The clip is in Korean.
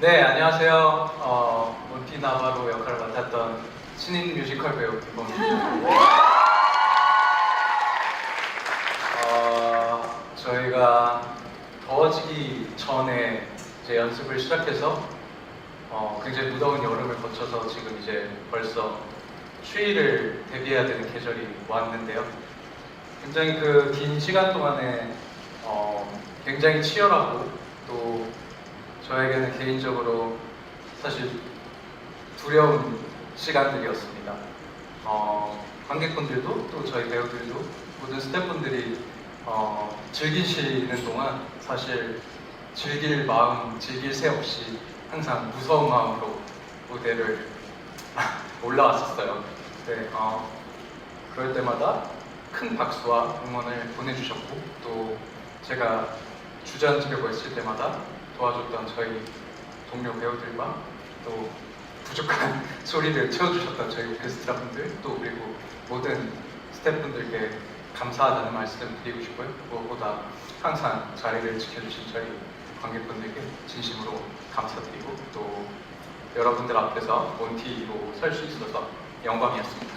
네, 안녕하세요. 어, 몬티 나바로 역할을 맡았던 신인 뮤지컬 배우 김범입니다. 어, 저희가 더워지기 전에 이제 연습을 시작해서 어, 굉장히 무더운 여름을 거쳐서 지금 이제 벌써 추위를 대비해야 되는 계절이 왔는데요. 굉장히 그 긴 시간 동안에 어, 굉장히 치열하고 또 저에게는 개인적으로 사실 두려운 시간들이었습니다. 어, 관객분들도 또 저희 배우들도 모든 스태프분들이 어, 즐기시는 동안 사실 즐길 마음, 즐길 새 없이 항상 무서운 마음으로 무대를 올라왔었어요. 네, 어, 그럴 때마다 큰 박수와 응원을 보내주셨고 또 제가 주저앉으려고 했을 때마다 도와줬던 저희 동료 배우들과 또 부족한 소리를 채워주셨던 저희 오케스트라 분들 또 그리고 모든 스태프분들께 감사하다는 말씀 드리고 싶고요. 무엇보다 항상 자리를 지켜주신 저희 관객분들께 진심으로 감사드리고 또 여러분들 앞에서 몬티로 설 수 있어서 영광이었습니다.